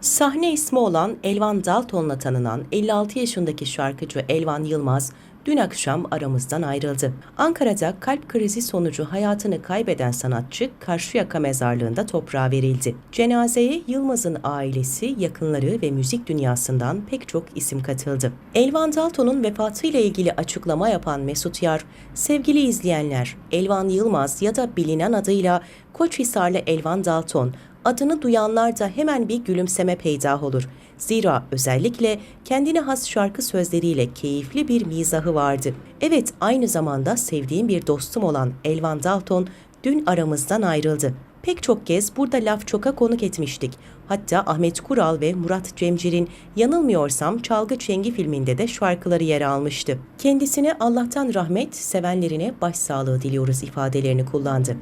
Sahne ismi olan Elvan Dalton'la tanınan 56 yaşındaki şarkıcı Elvan Yılmaz dün akşam aramızdan ayrıldı. Ankara'da kalp krizi sonucu hayatını kaybeden sanatçı Karşıyaka mezarlığında toprağa verildi. Cenazeye Yılmaz'ın ailesi, yakınları ve müzik dünyasından pek çok isim katıldı. Elvan Dalton'un vefatıyla ilgili açıklama yapan Mesut Yar, sevgili izleyenler, Elvan Yılmaz ya da bilinen adıyla Koçhisarlı Elvan Dalton, adını duyanlarda hemen bir gülümseme peydah olur. Zira özellikle kendine has şarkı sözleriyle keyifli bir mizahı vardı. Evet aynı zamanda sevdiğim bir dostum olan Elvan Dalton dün aramızdan ayrıldı. Pek çok kez burada laf çoka konuk etmiştik. Hatta Ahmet Kural ve Murat Cemcir'in yanılmıyorsam Çalgı Çengi filminde de şarkıları yer almıştı. Kendisine Allah'tan rahmet, sevenlerine başsağlığı diliyoruz ifadelerini kullandı.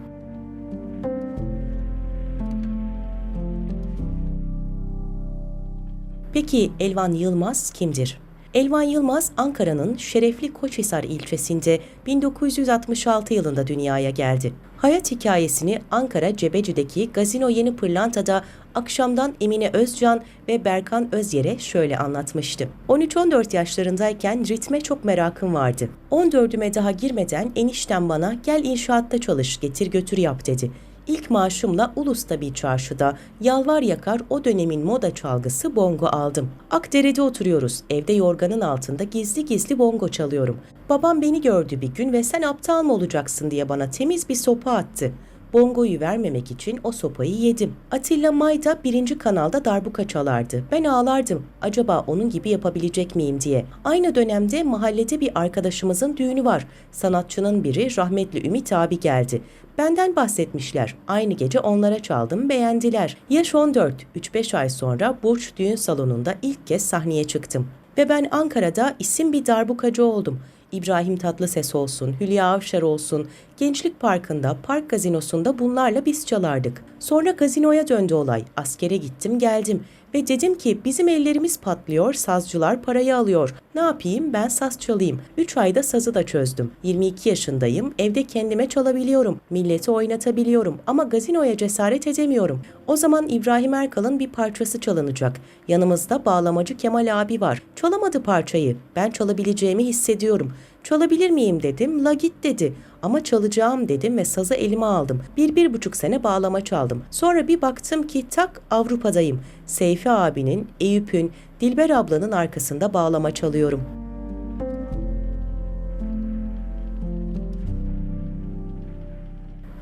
Peki Elvan Yılmaz kimdir? Elvan Yılmaz Ankara'nın şerefli Koçhisar ilçesinde 1966 yılında dünyaya geldi. Hayat hikayesini Ankara Cebeci'deki Gazino Yeni Pırlanta'da akşamdan Emine Özcan ve Berkan Özyer'e şöyle anlatmıştı. 13-14 yaşlarındayken ritme çok merakım vardı. 14'üme daha girmeden eniştem bana gel inşaatta çalış getir götür yap dedi. İlk maaşımla Ulus'ta bir çarşıda yalvar yakar o dönemin moda çalgısı bongo aldım. Akdere'de oturuyoruz. Evde yorganın altında gizli gizli bongo çalıyorum. Babam beni gördü bir gün ve sen aptal mı olacaksın diye bana temiz bir sopa attı. Bongoyu vermemek için o sopayı yedim. Atilla Mayda birinci kanalda darbuka çalardı. Ben ağlardım. Acaba onun gibi yapabilecek miyim diye. Aynı dönemde mahallede bir arkadaşımızın düğünü var. Sanatçının biri rahmetli Ümit abi geldi. Benden bahsetmişler. Aynı gece onlara çaldım, beğendiler. Yaş 14, 3-5 ay sonra Burç Düğün Salonu'nda ilk kez sahneye çıktım. Ve ben Ankara'da isim bir darbukacı oldum. İbrahim Tatlıses olsun, Hülya Avşar olsun, Gençlik Parkı'nda, Park Gazinosu'nda bunlarla biz çalardık. Sonra gazinoya döndü olay. Askere gittim geldim. Ve dedim ki bizim ellerimiz patlıyor, sazcılar parayı alıyor. Ne yapayım ben saz çalayım. 3 ayda sazı da çözdüm. 22 yaşındayım, evde kendime çalabiliyorum. Milleti oynatabiliyorum ama gazinoya cesaret edemiyorum. O zaman İbrahim Erkal'ın bir parçası çalınacak. Yanımızda bağlamacı Kemal abi var. Çalamadı parçayı. Ben çalabileceğimi hissediyorum. Çalabilir miyim dedim. La git dedi. Ama çalacağım dedim ve sazı elime aldım. Bir, bir buçuk sene bağlama çaldım. Sonra bir baktım ki tak Avrupa'dayım. Seyfi abinin, Eyüp'ün, Dilber ablanın arkasında bağlama çalıyorum.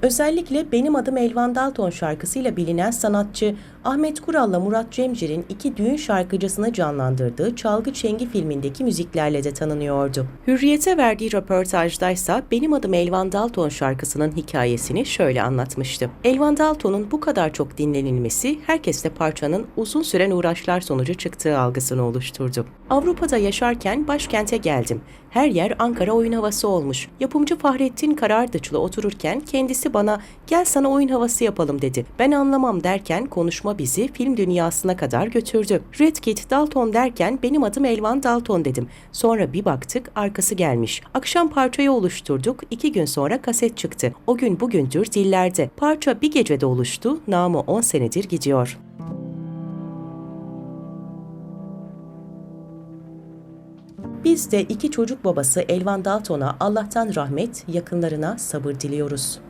Özellikle Benim Adım Elvan Dalton şarkısıyla bilinen sanatçı Ahmet Kural'la Murat Cemcir'in iki düğün şarkıcısını canlandırdığı Çalgı Çengi filmindeki müziklerle de tanınıyordu. Hürriyet'e verdiği röportajdaysa Benim Adım Elvan Dalton şarkısının hikayesini şöyle anlatmıştı. Elvan Dalton'un bu kadar çok dinlenilmesi herkesle parçanın uzun süren uğraşlar sonucu çıktığı algısını oluşturdu. Avrupa'da yaşarken başkente geldim. Her yer Ankara oyun havası olmuş. Yapımcı Fahrettin Karardıç'la otururken kendisi bana gel sana oyun havası yapalım dedi. Ben anlamam derken konuşma bizi film dünyasına kadar götürdü. Red Kit Dalton derken benim adım Elvan Dalton dedim. Sonra bir baktık arkası gelmiş. Akşam parçayı oluşturduk. iki gün sonra kaset çıktı. O gün bugündür dillerde. Parça bir gecede oluştu. Namı 10 senedir gidiyor. Biz de iki çocuk babası Elvan Dalton'a Allah'tan rahmet, yakınlarına sabır diliyoruz.